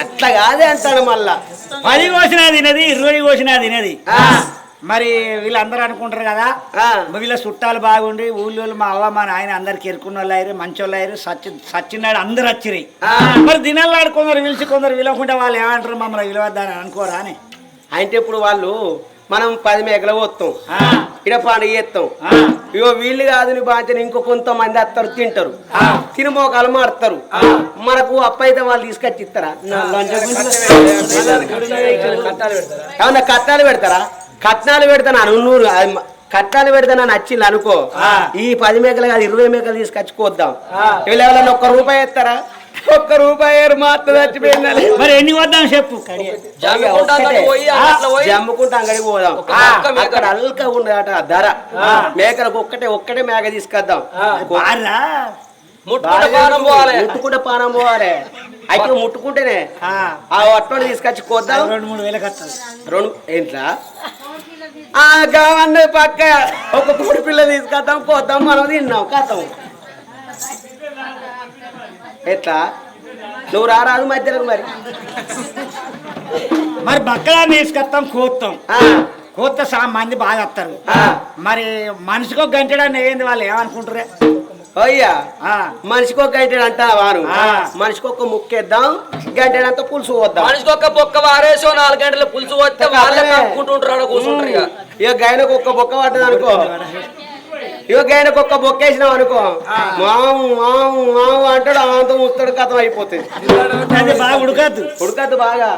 అట్లా కాదే అంటాడు మళ్ళా. పది కోసినా తినది ఇరవై కోసినా తినది. ఆ, మరి వీళ్ళందరూ అనుకుంటారు కదా ఆ, వీళ్ళ చుట్టాలు బాగుండి ఊళ్ళో మా అవ్వ మా నాయన అందరికి ఎరుకున్న వాళ్ళు అయ్యారు మంచి వాళ్ళు అయ్యారు సచ్చి సచ్చినాడు అందరు వచ్చిరి. ఆ. మరి దినాలు కొందరు పిలిచి కొందరు విలవకుంటే వాళ్ళు ఏమంటారు మమ్మల్ని విలువద్దని అనుకోరా అని. అంటే ఇప్పుడు వాళ్ళు మనం పది మేకలు పోతాం ఇడ పండుగ చేస్తాం ఇగో వీళ్ళు కాదు నీ బాధ్యత ఇంకో కొంతమంది వస్తారు తింటారు. తినమోకాలు మారుతారు. మనకు అప్ప అయితే వాళ్ళు తీసుకొచ్చి ఇస్తారా నా లంచం గురించి- ఏమన్నా కట్నాలు పెడతారా? కట్నాలు పెడతాను మ- కట్నాలు పెడతాను నచ్చింది అనుకో. ఆ. ఈ పది మేకలు కాదు ఇరవై మేకలు తీసుకొచ్చి కోద్దాం. వీళ్ళు ఎవరైనా ఒక్క రూపాయి ఇస్తారా? ఒక్క రూపాయి మా అత్త చచ్చిపోయిందని మరి ఎన్ని వద్దాం చెప్పు. జమ్ముకుంటా అంగడికి పోదాం. అక్కడ అల్క ఉండదట ధర. మేకలకు ఒక్కటే ఒక్కటే మేక తీసుకొద్దాం. ముట్టుకుంటే పానం పోవాలి. ముట్టుకుంటే పానం పోవాలి. అయితే ముట్టుకుంటేనే ఆ, ఆ అట్టోని తీసుకొచ్చి కోద్దాం. రెండు మూడు వేలకు రెండు ఏంట్రా? ఆ గవన్న పక్క ఒక కోడి పిల్ల తీసుకొద్దాం కోద్దాం మనం తిన్నాం కథం. ఎట్లా? నువ్వు రారాదు మధ్యలో మరి. మరి బక్కదాన్ని తీసుకొస్తాం కోస్తాం ఆ, కోత సా మంది బాగా వస్తారు ఆ. మరి మనిషికి ఒక గంటడాన్ని ఏంది వాళ్ళు ఏమనుకుంటారే అయ్యా ఆ, మనిషికి ఒక గంటెడు అంటా వారు? ఆ. మనిషికి ఒక ముక్కేద్దాం గంటెడంతా పులుసు వద్దాం మనిషికి ఒక్క బొక్క వారేసో నాలుగు గంటల పులుసు వస్తే వాళ్ళే ఆడ కూర్చుంటారు ఇక గైనకు ఒక్క బొక్క పట్టదు అనుకో. ఇక గైనకు ఒక్క బొక్క వేసినాం అనుకో మాము మాము మాము అంటాడు ఆంతో ముస్తాడు కథం అయిపోతుంది. బాగా ఉడకద్దు. ఉడకద్దు బాగా.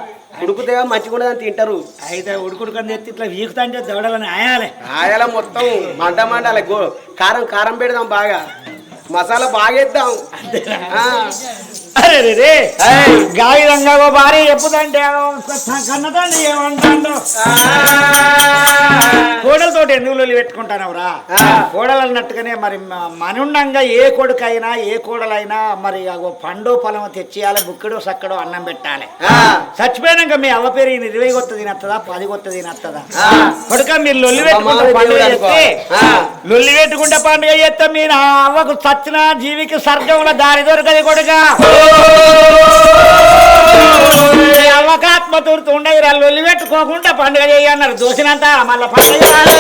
ఉడుకుతే మంచిగా ఉండదని తింటారు. అయితే ఉడుకుడుకొని తెచ్చి ఇట్లా వీకుతా అంటే దవడలని ఆయాలి. ఆయాల మొత్తం మంట మండాలి. కారం కారం పెడదాం బాగా. మసాలా బాగా వేద్దాం. అరే రే రే ఏయ్. గావిధంగా ఓ భార్య చెప్పుదంటే కన్నదండి ఏమంటాడు కోడలతో ఎందుకు లొల్లి పెట్టుకుంటానవరా. కోడలు అన్నట్టుగానే మరి మనుండంగా ఏ కొడుకైనా ఏ కోడలైనా మరి అగో పండు పొలం తెచ్చియాలి బుక్కడో సక్కడో అన్నం పెట్టాలి. చచ్చిపోయినాక మీ అవ్వ పేరు ఈయన ఇరవై కొత్త తినత్తదా పది కొత్త తినత్తదా. కొడుక మీరు లొల్లి పెట్టుకుంటే పండుగ. చేస్తే. లొల్లి పెట్టుకుంటే పండుగ చేస్తే మీ నా అవ్వకు చచ్చిన జీవికి స్వర్గంలో దారి దొరకది కొడుక అవకాత్మ తూర్తు ఉండదు వాళ్ళు వెళ్ళి పెట్టుకోకుండా పండుగ చేయన్నారు చూసినంత మళ్ళీ పండుగ మరి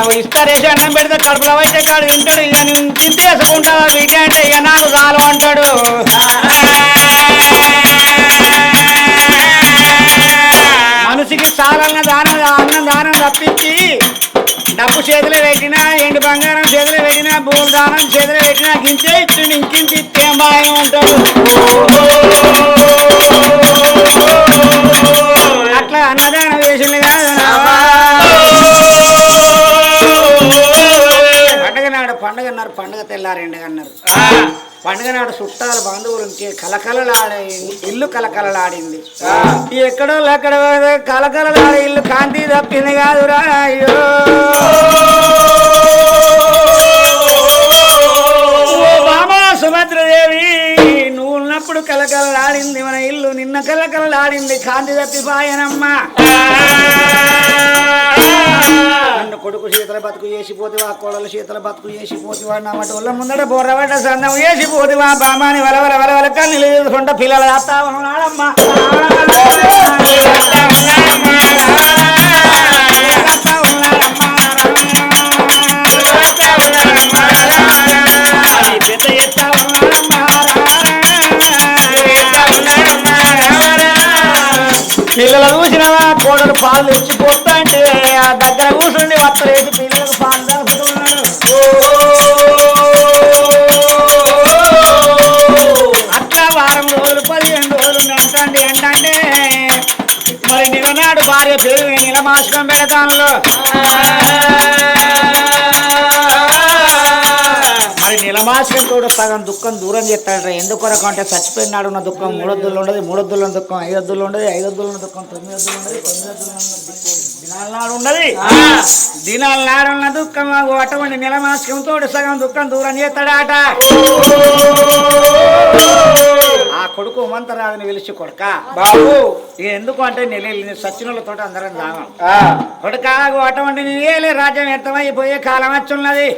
ఇస్తారే ఇస్తారేసి అన్నం పెడితే కడుపులో అయితే కాడు తింటాడు. ఇక నేను తింటే వీటి అంటే ఇక నాకు చాలు అంటాడు. మనిషికి చాలన్న దానం అన్నం దానం తప్పించి డబ్బు చేతిలో పెట్టినా ఎండు బంగారం చేతిలో పెట్టినా భూమి దానం చేతిలో పెట్టినా గింతే ఇచ్చిండు ఇంకింది ఇస్తే మాయం ఉంటాడు అట్లా అన్నదా అన్నారు పండగ తెల్లారండి అన్నారు. పండుగ నాడు చుట్టాలు బంధువులు కలకలలాడే ఇల్లు కలకలలాడింది. ఎక్కడో ఎక్కడ కలకలలాడే ఇల్లు కాంతి తప్పింది కాదురా అయ్యో. సుభద్రదేవి. నువ్వు కలకలలాడింది మన ఇల్లు నిన్న కలకలలాడింది కాంతి తప్పిపాయనమ్మా నన్ను కొడుకు శీతల బతుకు చేసిపోతివా కోడలు శీతల బతుకు చేసిపోతివా నమ్మటి వాళ్ళ ముందట బొర్రబడ్డ సందం చేసిపోతివా బామాని వలవల వలవల కన్నులు చూసుకుంటా పిల్లలు అత్తా చూసినవా కోడలు పాలు ఇచ్చిపోతా అంటే ఆ దగ్గర కూర్చుండి వత్తలేసి పిల్లలకు పాలు దాచుకున్నాడు అట్లా వారం రోజులు పదిహేను రోజులు నడతండి ఏంటంటే మరి నిలనాడు భార్య పేరు నిలమాసకం పెడతాను కూడా సగం దుఃఖం దూరం చేస్తాడు ఎందుకొరకు అంటే చచ్చిపోయినాడు ఉన్న దుఃఖం మూడొద్దులు ఉండదు మూడొద్దులు ఉన్న దుఃఖం ఐదొద్దులు ఉండదు ఐదొద్దులు ఉన్న దుఃఖం తొమ్మిది వద్దులు ఉండదు తొమ్మిది దినాల నాడు ఉన్నది దినాల నాడు ఉన్న దుఃఖం అటువంటి నిలమాసకంతో సగం దుఃఖం దూరం చేస్తాడాట. ఆ కొడుకు ఉమంతరాజుని పిలిచి కొడుక బాబు. ఎందుకు అంటే నెల సచ్చినులతో అందరం దామం కొడుక అటువంటి నీలే రాజ్యం ఎత్తమైపోయే కాలం వచ్చున్నది.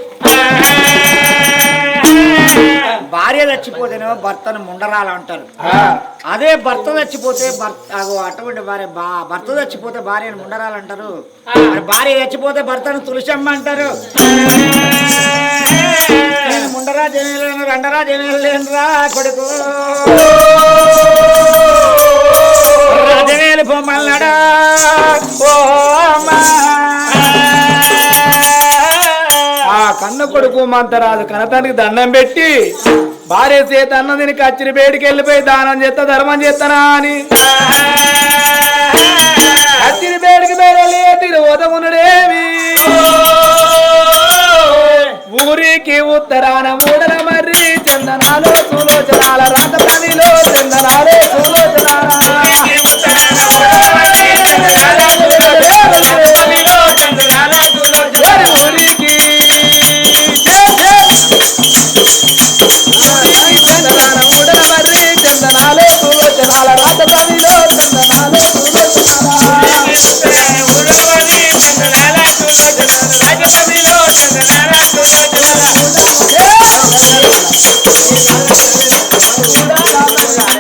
భార్య చచ్చిపోతేనేమో భర్తను ముండరాలంటారు. ఆ, అదే భర్త చచ్చిపోతే భర్త అటువంటి భార్య భర్త చచ్చిపోతే భార్యను ముండరాలంటారు. మరి భార్య చచ్చిపోతే భర్తను తులసమ్మ అంటారు ముండరా జమేలేను రెండరా జమేలేనురా కొడుకు. పొమ్మన్నాడా ఓ అమ్మా. కన్న కొడుకు మంతరాజు కనతానికి దండం పెట్టి భార్య చేత అన్న తిని కచ్చిరి బయటికి వెళ్ళిపోయి దానం చేస్తా ధర్మం చేస్తానా అని. కచ్చిరి బయటికి బయలుదేరి ఉదమునుడేమి ఊరికి ఉత్తరాన మూడ Thank you.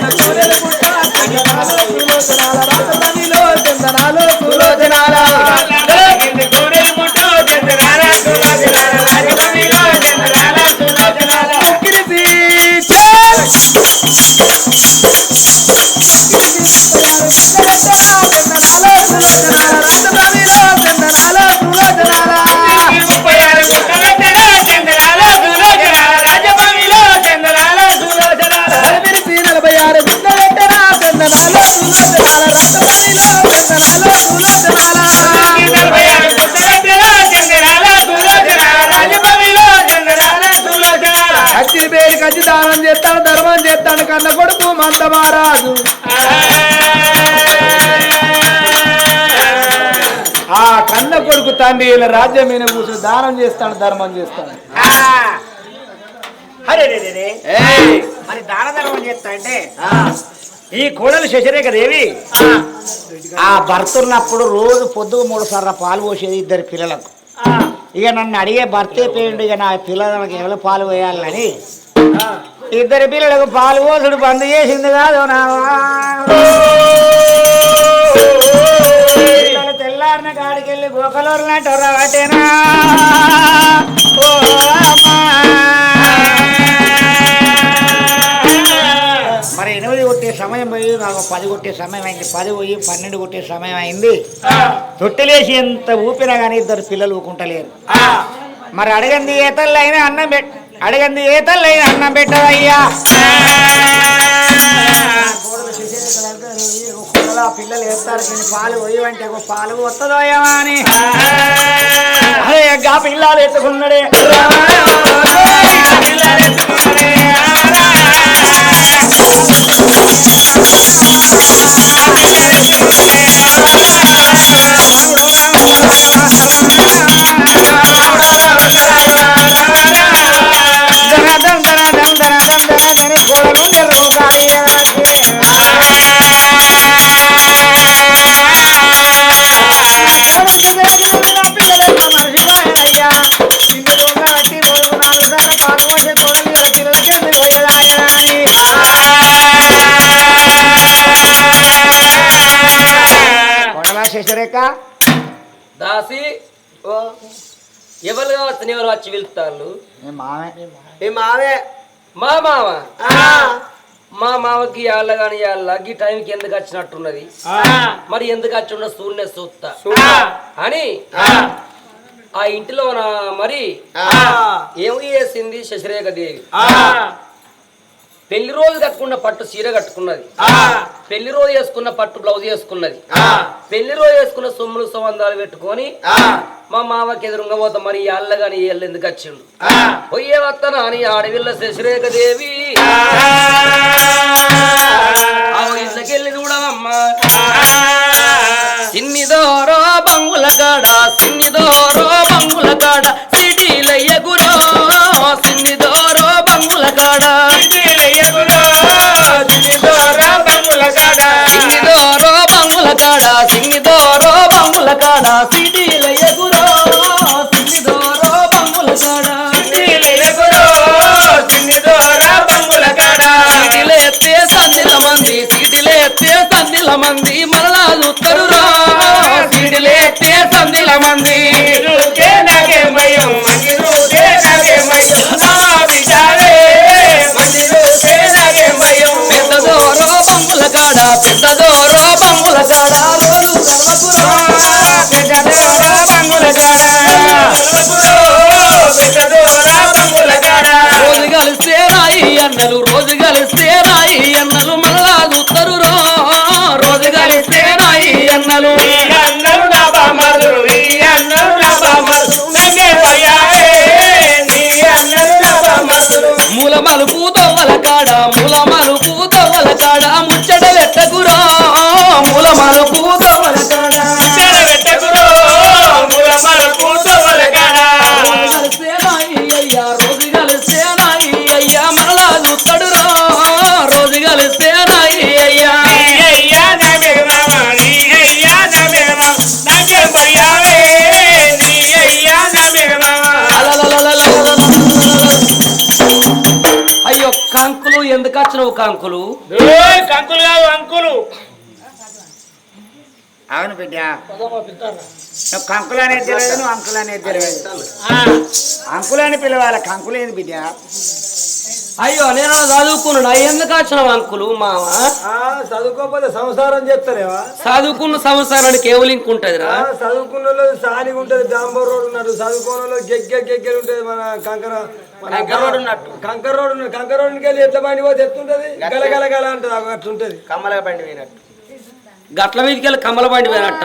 తండ్రి ఇలా రాజ్యం మీద కూర్చొని దానం చేస్తాడు ధర్మం చేస్తాడు. మరి దాన ధర్మం చేస్తా అంటే? ఈ కోడలు శశిరేఖ దేవి ఆ. భర్త ఉన్నప్పుడు రోజు పొద్దుగు మూడు సార్లు పాలు పోసేది ఇద్దరు పిల్లలకు. ఇక నన్ను అడిగే భర్తే పేయండి ఇక నా పిల్లలకు ఎవరు పాలు పోయాలని. ఇద్దరు పిల్లలకు పాలు పోసుడు బంద్ చేసింది కాదు నా తెల్లారిన కాడికెళ్ళి గోకలూరులంటే రావటేనా ఓ అమ్మా. మరి ఎనిమిది కొట్టే సమయం పోయి నాకు పది కొట్టే సమయం అయింది పది పోయి పన్నెండు కొట్టే సమయం అయింది. తొట్టెలేసి ఎంత ఊపినా కానీ ఇద్దరు పిల్లలు ఊకుంటలేరు. మరి అడగంది ఏ తల్లి అయినా అన్నం పెట్ అడగంది ఏ తల్లి అయినా అన్నం పెట్టదయ్యా? ఆ పిల్లలు వేస్తారు కానీ పాలు పోయవంటే పాలు వస్తుందో అని. అదే గా పిల్లలు ఎత్తుకున్నాడే. మా మామ? మా మామకి యాళ్ళ గాని యాళ్ళ ఈ టైంకి ఎందుకు వచ్చినట్టున్నది? మరి ఎందుకు వచ్చి ఉన్న సూర్యునే చూస్తా. అని ఆ. ఇంటిలో మరి ఏమి చేసింది శశిరేఖ దేవి. పెళ్ళి రోజు కట్టుకున్న పట్టు చీర కట్టుకున్నది. పెళ్ళి రోజు వేసుకున్న పట్టు బ్లౌజ్ వేసుకున్నది. పెళ్ళి రోజు వేసుకున్న సొమ్ములు సంబంధాలు పెట్టుకొని మా మామకి ఎదురుగా పోతా మరి అల్ల గాని ఎల్లు ఎందుకు వచ్చిండు? పొయ్యే వత్తన అని ఆడవిల్ల శశిరేఖ దేవి ఆ ఇంట్లోకెళ్ళి చూడవమ్మా సిన్నిదోరో బంగుల కాడ సిన్నిదోరో బంగుల కాడ? సిటీలయ్య గురో సిన్నిదోరో బంగుల కాడ? సిటీలేస్తే సందిల మంది సిటీలేస్తే సందిల మంది మరలా చూస్తారు రా సిటీలేస్తే సందిల మంది. పెద్దదోరో బంగుల కాడ పెద్దదోరో బంగుల కాడ? రోజు కలవకురా కంకులు ఎందుకు వచ్చినావు కంకులు? కంకులు కాదు అంకులు. అవును బిడ్డ. కంకులు అనేది తెలియదు నువ్వు అంకులు అనేది తెలియదు అంకులు అని పిలవాలి కంకులు ఏంది బిడ్డ? అయ్యో నేను చదువుకున్నాడు ఎందుకు వచ్చినావు అంకులు మామ చదువుకోకపోతే సంసారం చెప్తారేవా చదువుకున్న సంవత్సరానికి కేవలింక్ ఉంటది రా చదువుకున్న వాళ్ళు సానిగా ఉంటది డాంబర్ రోడ్ ఉన్నాడు చదువుకున్న గెగ్గె గెగ్గెలు ఉంటది మన కంకర మన కంకర రోడ్ ఉన్నట్టు. కంకర రోడ్ ఉన్నది కంకర రోడ్కి వెళ్ళి ఎట్లా బండి పోతే ఎత్తుంటది గల గల గల అంటది అవి అట్లుంటది. కమ్మల బండి పోయినట్టు. గట్ల మీదకి వెళ్ళి కమ్మల బండి పోయినట్ట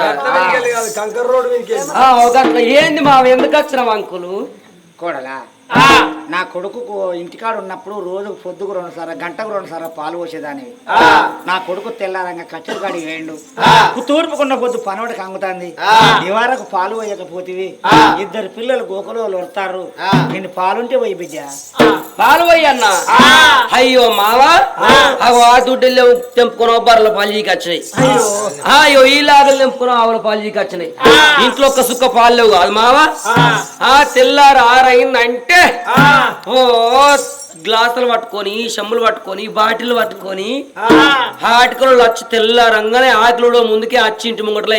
కంకర రోడ్ మీదకి వెళ్ళి. ఆ, ఒక గట్ల. ఏంది మా ఎందుకు వచ్చినావు అంకులు? కోడలా? నా కొడుకుకు ఇంటికాడ ఉన్నప్పుడు రోజుకు పొద్దుకు రెండు సార్లు గంటకు రెండు సార్లు పాలు పోసేదానివి. నా కొడుకు తెల్లారంగా కట్టెలు కాడికి వేయండు. తూర్పుకున్న పొద్దు పనవడికి అంగుతాంది నివారకు పాలు పోయకపోతివి. ఇద్దరు పిల్లలు గోకులో వస్తారు నేను పాలుంటే పోయి బిడ్డ. పాలు అన్న అయ్యో మావా అగో ఆ దుడ్డెల్లో తెంపుకున్నావు బర్రెల పాలజీకి వచ్చినాయి అయ్యో. ఈ లాగలు తెంపుకున్నావు ఆవుల పాలజీకి వచ్చినాయి ఇంట్లో ఒక్క సుక్క పాలు లేవు కాదు మావా ఆ తెల్లారు ఆరైందంటే ఓ గ్లాసులు పట్టుకొని షమ్ములు పట్టుకొని బాటిల్ పట్టుకొని ఆటికలు వచ్చి తెల్లారంగానే ఆకిలో ముందుకే వచ్చి ఇంటి ముంగట్లో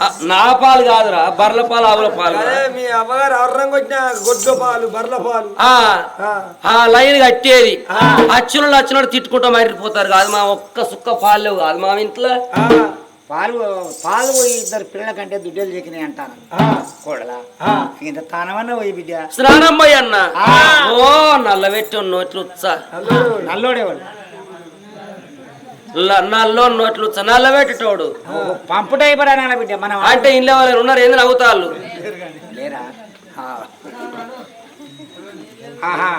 ఆ, నా పాలు కాదురా బర్రెల పాలు ఆవుల పాలు. మీ అమ్మగారు అర్రంగా వచ్చిన గొడ్ల పాలు బర్ల పాలు. ఆ లైన్ కట్టేది. అచ్చులు వచ్చినట్టు తిట్టుకుంటా మరిపోతారు కాదు మా ఒక్క సుక్క పాలు కాదు మా ఇంట్లో. పాలు పాలు పోయి ఇద్దరు పిల్లల కంటే దుడ్డలు చెక్కినాయి అంటాను ఆ, కోడలా. ఇంత తానమన్న పోయి బిడ్డ. స్నానం పోయి అన్న ఓ నల్లబెట్టి నోట్లు ఉత్సా. నల్లోడేవాడు. నల్లో నోట్లు ఉత్సా నల్లబెట్టేటోడు. పంపుటైపడా బిడ్డ మనం అంటే ఇంట్లో వాళ్ళు ఉన్నారు ఏంది నవ్వుతాళ్ళు? లేరా. ఆహా.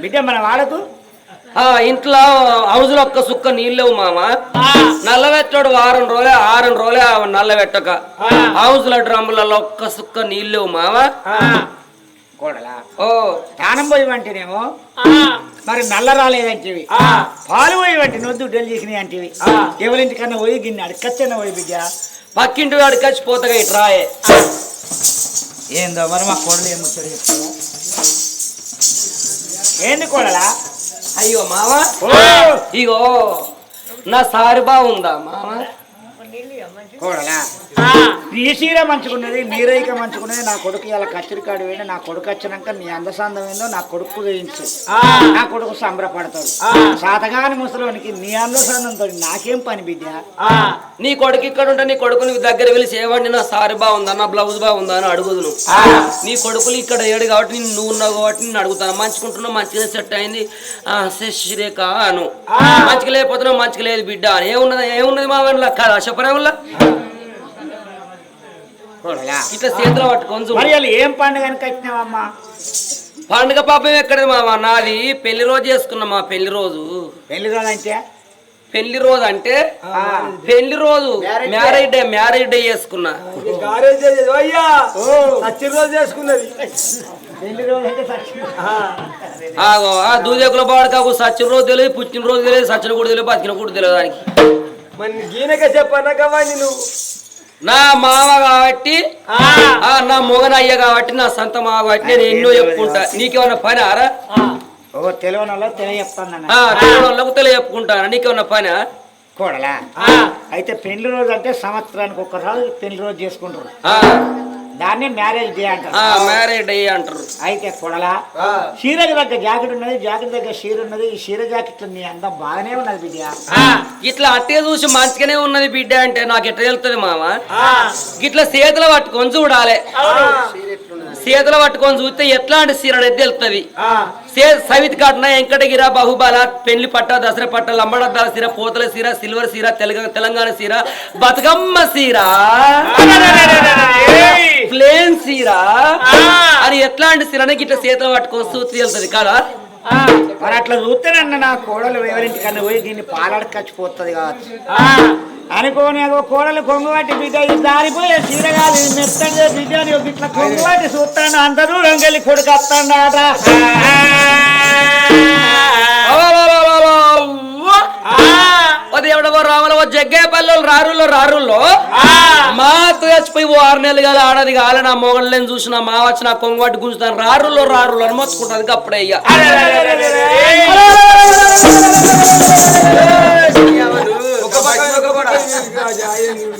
బిడ్డ మన వాళ్ళకు ఆ ఇంట్లో హౌజులో ఒక్క సుక్క నీళ్ళేవు మామ? నల్లబెట్టాడు వారం రోజులే ఆరం రోజులే నల్లబెట్టక హౌజుల డ్రమ్ములలో ఒక్క సుక్క నీళ్ళేవు మామ కోడలా ఓ. తానం పోయి వంటేనేమో మరి నల్ల రాలేదంటివి పాలు పోయి వంటి నొద్దు ఢిల్లీ చేసినాయి అంటివి ఎవరింటికన్నా పోయి గిన్నె అడకచ్చన్న పోయి బిడ్డ? పక్కింటి వాడికి వచ్చి పోతగా ఇటు రాయే. ఏందో మరి మా కోడలు ఏం ముచ్చట చెప్తావా ఏంది కోడలా? అయ్యో మామ ఇగో నా సారి బాగుందా మామ కోడలా మంచుకున్నది నీ రేఖ మంచుకున్నది నా కొడుకు ఇలా కచ్చరికాడు వేడి నా కొడుకు వచ్చినాక నీ అందసాందం ఏందో నా కొడుకు వేయించు నా కొడుకు సంబరపడతాడు. సాతగాని ముసలోనికి నీ అందసాందంతో నాకేం పని బిడ్డ? నీ కొడుకు ఇక్కడ ఉంటే నీ కొడుకు నీకు దగ్గర వెళ్ళి సేవండి నా సారీ బాగుందా నా బ్లౌజ్ బాగుందా అని అడుగుదు నువ్వు నీ కొడుకులు ఇక్కడ ఏడు కాబట్టి నేను నువ్వు ఉన్నావు కాబట్టి నేను అడుగుతాను. మంచుకుంటున్నావు మంచిగా సెట్ అయింది. ఆ, శశిరేఖ అను. మంచిగా లేకపోతున్నావు మంచిగా లేదు బిడ్డ. అని ఏమున్నది ఏమున్నది మా వాళ్ళ చెప్పరేముల్లా కోడలా. ఇట్లా చేతిలో పట్టుకొని. మరి ఏం వచ్చినావమ్మా పండుగ పాపం ఎక్కడది మామ నాది పెళ్ళి రోజు చేసుకున్నా మా పెళ్ళి రోజు. పెళ్ళి రోజు అంటే? పెళ్ళి రోజు అంటే పెళ్ళి రోజు మ్యారేజ్ డే మ్యారేజ్ డే చేసుకున్నా. అయ్యా సచ్చిన రోజు చేసుకున్నది. పెళ్ళి రోజు అంటే సచ్చిన ఆగో ఆ దూదేకుల బాడకాకు సచ్చిన రోజు తెలియదు పుట్టిన రోజు తెలియదు సచ్చిన కూడా తెలియదు బతికిన కూడా తెలియదు దానికి. మరి గీనక నువ్వు. నా మామ కాబట్టి ఆ. నా మొగన అయ్య కాబట్టి నా సంత మావ కాబట్టి నేను ఎన్నో చెప్పుకుంటా. నీకేమన్నా పని ఆరా? తెలియని వాళ్ళకు తెలియ చెప్పుకుంటాను నీకేమన్నా పని? కోడలా? అయితే పెళ్ళి రోజు అంటే సంవత్సరానికి ఒక్కసారి పెళ్ళి రోజు చేసుకుంటారు. దాన్ని మ్యారేజ్ డే అంటారు. మ్యారేజ్ డే అంటారు. అయితే కొడలా చీరకు దగ్గర జాకెట్ ఉన్నది జాకెట్ దగ్గర చీర ఉన్నది ఈ చీర జాకెట్ నీ అందం బాగానే ఉన్నది బిడ్డ. ఇట్లా అట్టే చూసి మంచిగానే ఉన్నది బిడ్డ అంటే నాకు ఎట్లా తెలుస్తుంది మామ? ఇట్లా చేతులు పట్టుకొని చూడాలి. చేతులు పట్టుకొని చూస్తే ఎట్లాంటి సీర అనేది తెలుస్తుంది. సవితి కాటన వెంకటగిర బాహుబల పెళ్ళి పట్ట దసరా పట్ట లంబడద్దాల సీర పోతల సీర సిల్వర్ సీర తెలంగాణ తెలంగాణ సీర బతుకమ్మ సీర. ప్లేన్ సీర. అని ఎట్లాంటి సీరని ఇట్లా చేతులు పట్టుకొని చూస్తే తెలుస్తుంది కదా మరి అట్లా చూస్తేనన్న నా కోడలు ఎవరింటికన్నా పోయి దీన్ని పాలడకచ్చిపోతుంది కావచ్చు. అనుకోని అదో కోడలు కొంగువాటి బిడ్డ ఇది దారిపోయే చీర కాదు ఇది మెత్తంగా బిడ్డ అని ఒక ఇట్లా కొంగువాటి చూస్తాను. అందరూ రంగలి కొడుకు వస్తాడాట. అది ఎవడవో రామలవో జగ్గేపల్లి రారుల్లో రారుల్లో మా తోచిపోయి ఓ ఆరు నెలలు కాదు ఆడది కాలే నా మొగళ్ళని చూసిన మా వచ్చి నా కొంగవాటి గుంజుతాను రారుల్లో రారుల్లో అని మొత్తుకుంటుంది అప్పుడే అయ్యా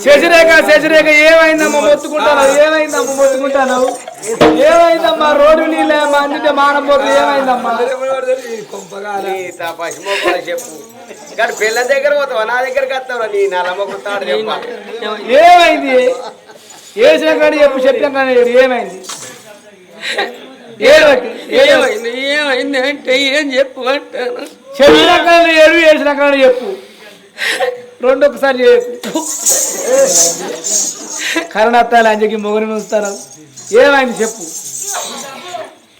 శశిరేఖ శశిరేఖ ఏమైందమ్మా మొత్తుకుంటాను ఏమైందమ్మా మొత్తుకుంటాను ఏమైందమ్మా రోడ్డు నీళ్ళ అన్నింటి మానం పోతుంది ఏమైందమ్మా చెప్పు. ఇక్కడ పిల్ల దగ్గర పోతావా? నా దగ్గరికి వస్తావు నీ నలమ్మకుంటాడు ఏమైంది? వేసిన కానీ చెప్పు చెప్పాం కానీ ఏమైంది ఏమైంది ఏమైంది? ఏమైంది అంటే ఏం చెప్పు అంటాను. చెప్పిన కానీ ఏడు వేసిన కానీ చెప్పు. రెండు ఒకసారి చెప్పు కరణత్తాలు అంజకి మొగని ఉంచుతారు ఏమైంది చెప్పు.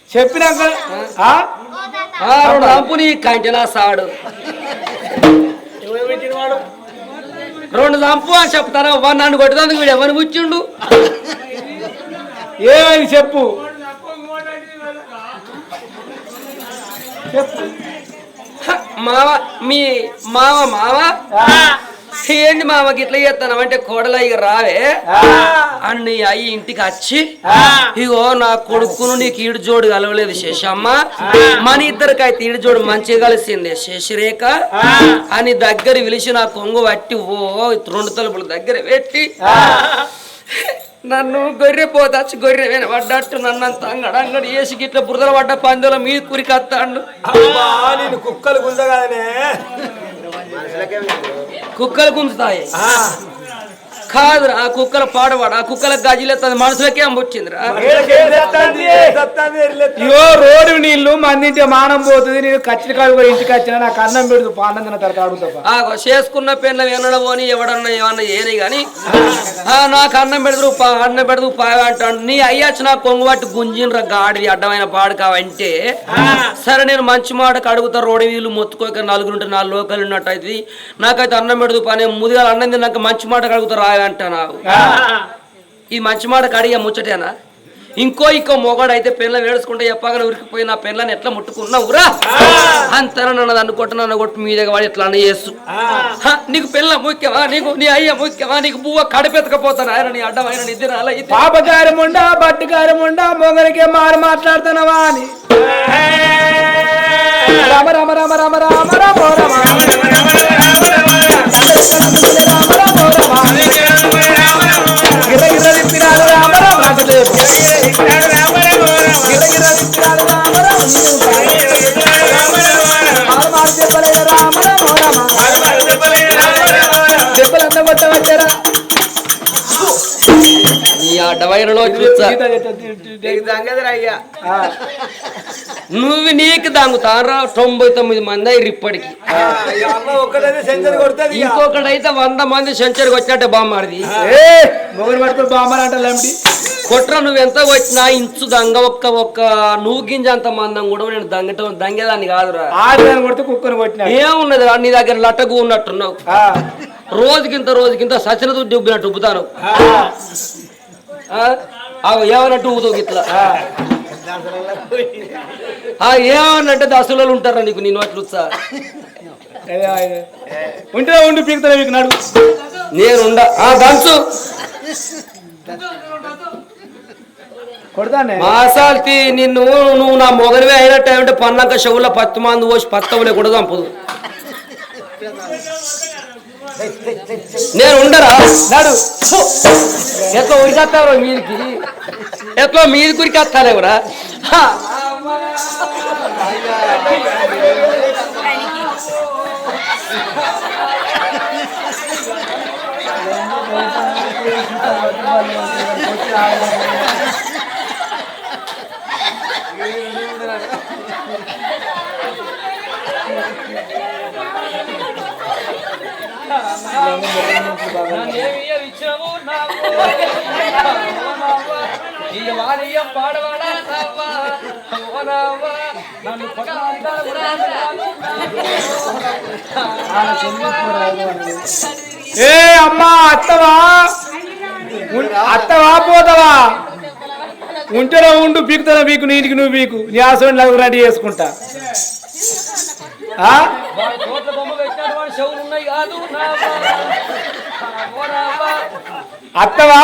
చెప్పినాక ఆ? ఆ, రెండు అంపు నీ కంచెనా సాడు. రెండు చంపు అని చెప్తారా? వాడు నన్ను కొట్టడానికి వీడు ఎవరిని కూర్చుండు ఏమైంది చెప్పు. చెప్పు. మామ మీ మామ మామ ఏంటి మామకి ఇట్లా చేస్తాను. అంటే కోడల ఇక రావే. అన్ని అయ్యి ఇంటికి వచ్చి ఇగో నా కొడుకును నీకు ఈడు జోడు కలవలేదు శేషమ్మ. మన ఇద్దరికైతే ఈడు జోడు మంచిగా కలిసింది శశిరేఖ అని దగ్గర పిలిచి నా కొంగు పట్టి ఓ రెండు తలుపులు దగ్గర పెట్టి నన్ను గొర్రె పోదచ్చి గొర్రె వినబడ్డట్టు నన్ను అంత అంగడి అంగడి వేసి గిట్ల బురదల పడ్డ పందుల మీ కురికత్తాండు కుక్కలు గుంజగానే. కుక్కలు గుంజుతాయి. కాదురా ఆ కుక్కల పాడవాడు ఆ కుక్కల గజిలెత్తది మనసులకే వచ్చిందిరా ఇగో రోడ్డు నీళ్ళు మందింటే మానం పోతుంది నేను కచ్చిన కాడు పోయి ఇంటికి వచ్చిన నాకు అన్నం పెడుతూ పానం తిన్న తర్వాత అడుగుతా చేసుకున్న పెన్న వినడబోని ఎవడన్నా ఏమన్నా ఏని గాని ఆ నాకు అన్నం పెడదు అన్నం పెడదు అంటాడు. నీ అయ్యచ్చు నా కొంగు పట్టి గుంజినరా గాడి అడ్డమైన పాడు కావంటే సరే నేను మంచి మాటకు అడుగుతా రోడ్డు వీళ్ళు మొత్తుకోక నలుగురు ఉంటే నాలుగు లోకలు ఉన్నట్టు అయితే నాకైతే అన్నం పెడదు పని ముదిగా అన్నం తిన్నాక మంచి మాటకు అడుగుతా నాకు ఈ మంచి మాటకు అడిగే ముచ్చటేనా ఇంకో ఇంకో మొగాడు అయితే పెళ్ళ వేడుచుకుంటే చెప్పగానే ఉరికిపోయి నా పెళ్ళని ఎట్లా ముట్టుకున్నావురా అంతన నన్ను అనుకుంటా నన్ను కొట్టి మీ దగ్గర వాడు ఎట్లా అన్న చేస్తూ నీకు పిల్ల ముఖ్యమా నీకు నీ అయ్య ముఖ్యమా నీకు బువ్వ కడిపెత్తకపోతాను ఆయన నీ అడ్డమైన నిద్ర అలా ఇది పాపకారం ఉండా మొగలికే మారు మాట్లాడుతున్నావా అని రామ రామ రామ రామ రామ రామ రామ రామ రామ రామ రామ రామ గిర్ర అడ్డవైరలో అయ్యా. నువ్వు నీకు దాంగుతారా? తొంభై తొమ్మిది మంది అయ్యారు ఇప్పటికి. సెంచరీ ఇంకొకడైతే వంద మంది సెంచరీకి వచ్చినట్టే బామ్మారిది కొట్ర నువ్వు ఎంత వచ్చినా ఇంచు దంగ ఒక్క ఒక్క నువ్వు గింజ అంత మందం కూడా నేను దంగటం దంగేదాన్ని కాదురా. ఏమున్నది రా, నీ దగ్గర లట్టకు ఉన్నట్టున్నావు. ఆ, రోజుకింత రోజుకింత సచిన దుడ్డు ఉబ్బినట్టు ఉబ్బుతాను. ఏమన్నట్టు ఊగుతావు ఇట్లా. ఏమన్నంటే దశలో ఉంటారా నీకు నేను అట్లు. ఉంటే ఉండి పీకుతా మీకు నడుగు నేను ఉండ. ఆ దంచు కొడతానే. మాసాల్తి నిన్ను నువ్వు నా మొగలివే అయినట్టు ఏమంటే పన్నాక చెవుల పత్తి మందు పోసి పత్తవులే కూడా చంపదు. నేను ఉండరా? నడు. ఎట్లా ఉరికొస్తావు మీదికి? ఎట్లా మీది కురికొస్తాలేవరా ఏ అమ్మా అత్తవా? అత్తవా పోతావా? ఉంటేనే ఉండు పీకుతారా పీకు నీటికి నువ్వు పీకు. నీ ఆశ రెడీ చేసుకుంటా. ఆ? అత్తవా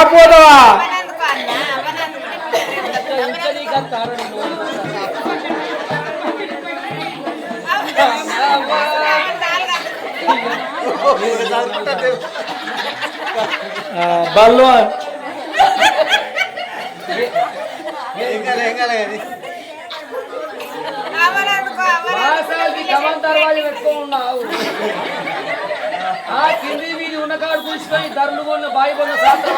పోతావా ఆ, బల్లు ఆ కింది వీధి ఉన్న కాడు కూర్చుకొని ధరలు కొన్న బాయి కొన్న శాస్త్రం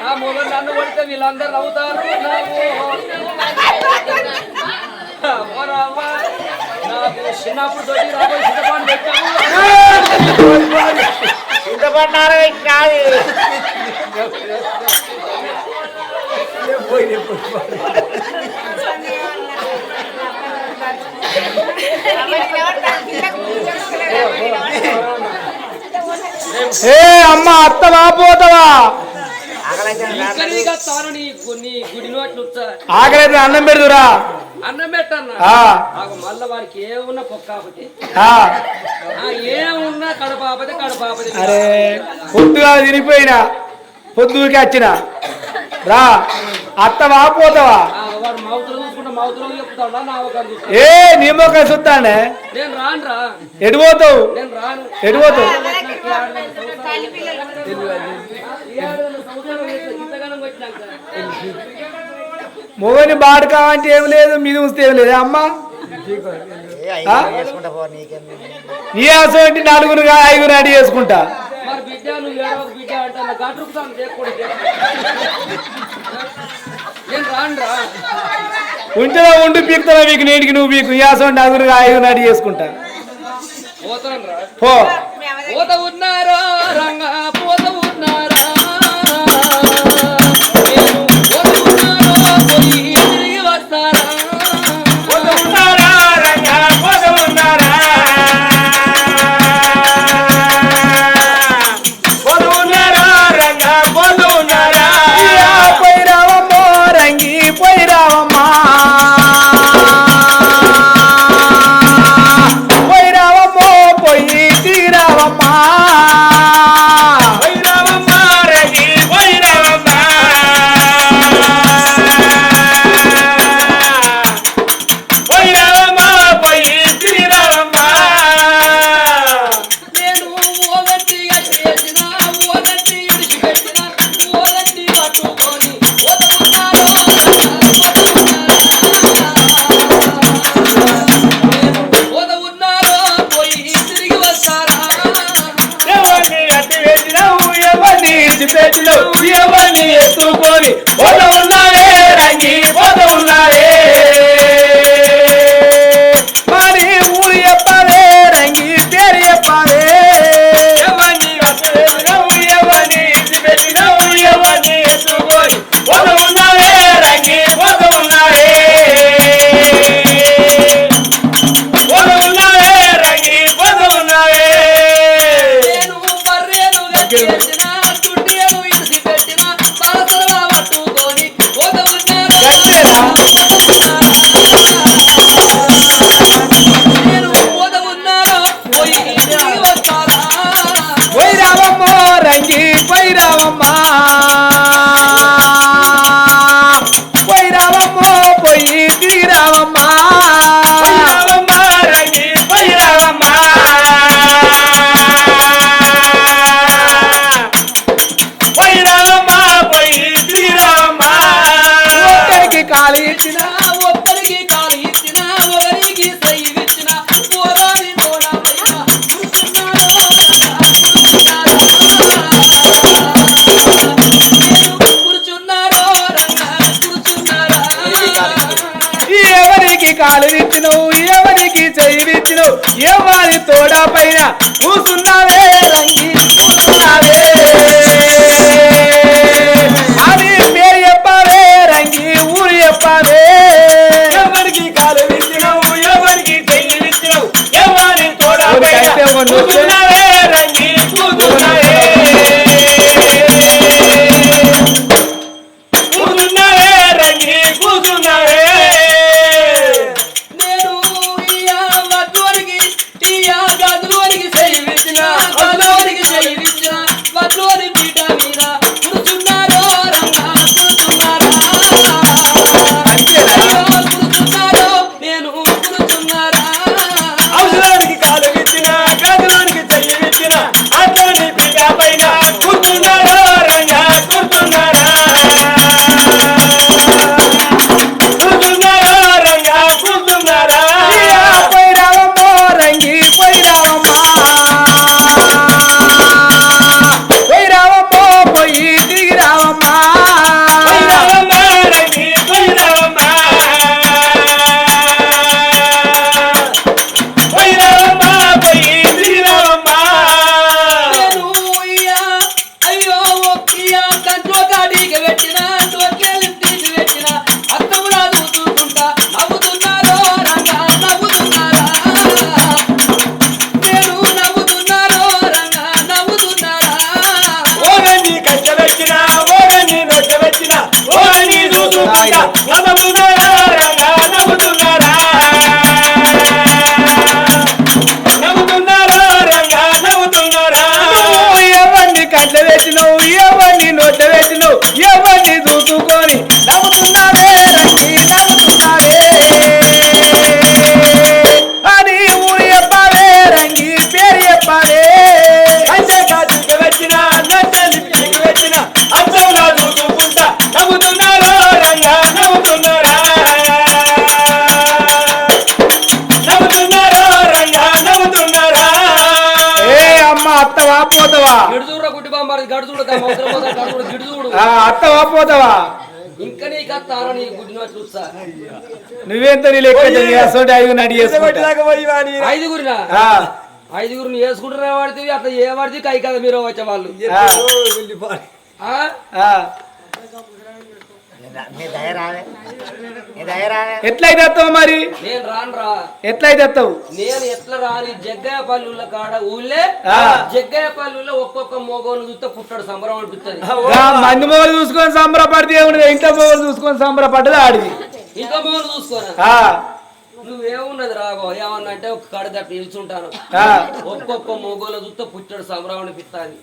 నా మొగలు నన్ను కొడితే వీళ్ళందరూ నవ్వుతారు. నాకు చిన్నప్పుడు తోటి రాబోయే చిన్నపాటు పెట్టాము ఏ అమ్మ అత్తవా పోతావా అన్నం పెడుదురా. అన్నం పెట్టన్నా మళ్ళా వారికి ఏమున్నా పొక్కాపతి ఆ. ఏమున్నా కడపాపతి కడపాపతి అరే పొద్దుగా తిరిగిపోయినా పొద్దుకి వచ్చిన రా అత్తవా పోతావా ఆ, వాడు మౌతులు చూసుకుంటే మౌతులు చెప్తాడా నా ఒక ఏ నీ మొక్క చూస్తానే ఎటు పోతావు ఎటు మొగని బాడు కావంటే ఏం లేదు మీద ఉంచితే ఏం లేదు. అమ్మ? నీ ఆశ ఏంటి? నలుగురుగా ఐదుగురు రెడీ చేసుకుంటా. అంటే ఉంటే ఉండి పీకుతా మీకు నేటికి నువ్వు పీకు. ఈ ఆశ ఉంటే నలుగురుగా ఐదుగురు రెడీ చేసుకుంటా. పో. పోత ఉన్నారా రంగా గిడుదూడ గుడ్డిబా మరి గడుదూడ అత్తవా పోతావా ఇంకా నీకు అత్తారా నీ గుడ్డిన చూస్తా. నువ్వెంత నీ లెక్క చేయాలి ఐదు నడి ఐదుగురినా ఐదుగురిని? వేసుకుంటున్నా వాడితే అట్లా ఏ వాడితే కై కదా మీరు వచ్చే వాళ్ళు. ఎట్లయితే మరి? నేను రానురా. ఎట్లయితే వస్తావు? నేను ఎట్లా రాని జగ్గయ్య కాడ ఊళ్ళే జగ్గయ్య పల్లెల్లో ఒక్కొక్క మోగోని చూస్తే పుట్టాడు సంబరం అనిపిస్తుంది. మంది మొగలు చూసుకొని సంబరపడితే ఏముండదు ఇంకా మొగలు చూసుకొని సంబరపడ్డది ఆడిది. ఇంకా మొగలు చూసుకోరా? నువ్వేమున్నది రాగో ఏమన్నా అంటే ఒక కడగట్టు నిల్చుంటాను. ఒక్కొక్క మొగోల చూస్తే పుట్టాడు సంబరం అనిపిస్తాను